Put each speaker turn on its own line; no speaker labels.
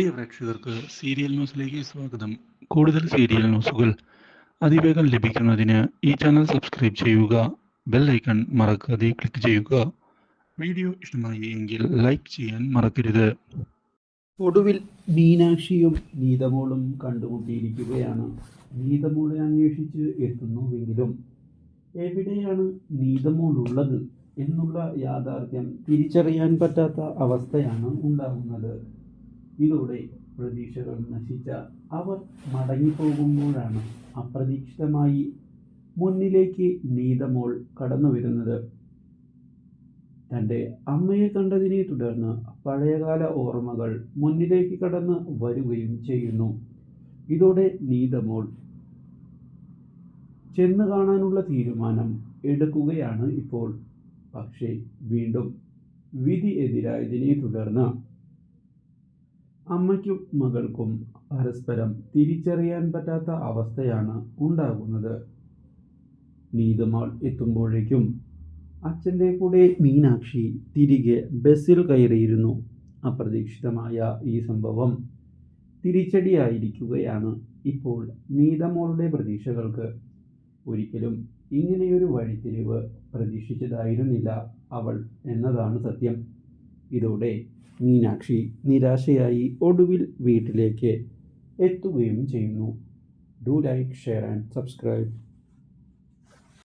പ്രിയ പ്രേക്ഷകർക്ക് സീരിയൽ ന്യൂസിലേക്ക് സ്വാഗതം. കൂടുതൽ സീരിയൽ ന്യൂസുകൾ അതിവേഗം ലഭിക്കുന്നതിന് ഈ ചാനൽ സബ്സ്ക്രൈബ് ചെയ്യുക ബെൽ ഐക്കൺ മറക്കാതെ ക്ലിക്ക് ചെയ്യുക. വീഡിയോ ഇഷ്ടമായി എങ്കിൽ ലൈക്ക് ചെയ്യാൻ മറക്കരുത്.
ഒടുവിൽ മീനാക്ഷിയും നീതമോളും കണ്ടുമുട്ടിയിരിക്കുകയാണ്. നീതമോളെ അന്വേഷിച്ച് എത്തുന്നുവെങ്കിലും എവിടെയാണ് നീതമോൾ ഉള്ളത് എന്നുള്ള യാഥാർത്ഥ്യം തിരിച്ചറിയാൻ പറ്റാത്ത അവസ്ഥയാണ് ഉണ്ടാകുന്നത്. ഇതോടെ പ്രതീക്ഷകൾ നശിച്ച അവർ മടങ്ങിപ്പോകുമ്പോഴാണ് അപ്രതീക്ഷിതമായി മുന്നിലേക്ക് നീതമോൾ കടന്നു വരുന്നത് തന്റെ അമ്മയെ കണ്ടതിനെ തുടർന്ന് പഴയകാല ഓർമ്മകൾ മുന്നിലേക്ക് കടന്ന് വരികയും ചെയ്യുന്നു. ഇതോടെ നീതമോൾ ചെന്ന് കാണാനുള്ള തീരുമാനം എടുക്കുകയാണ് ഇപ്പോൾ. പക്ഷേ വീണ്ടും വിധി എതിരായതിനെ തുടർന്ന് അമ്മയ്ക്കും മകൾക്കും പരസ്പരം തിരിച്ചറിയാൻ പറ്റാത്ത അവസ്ഥയാണ് ഉണ്ടാകുന്നത്. നീതുമാൾ എത്തുമ്പോഴേക്കും അച്ഛന്റെ കൂടെ മീനാക്ഷി തിരികെ ബസ്സിൽ കയറിയിരുന്നു. അപ്രതീക്ഷിതമായ ഈ സംഭവം തിരിച്ചടിയായിരിക്കുകയാണ് ഇപ്പോൾ നീതമോളുടെ പ്രതീക്ഷകൾക്ക്. ഒരിക്കലും ഇങ്ങനെയൊരു വഴിത്തിരിവ് പ്രതീക്ഷിച്ചതായിരുന്നില്ല അവൾ എന്നതാണ് സത്യം. ഇതോടെ മീനാക്ഷി നിരാശയായി ഒടുവിൽ വീട്ടിലേക്ക് എത്തുകയും ചെയ്യുന്നു. Do like share and subscribe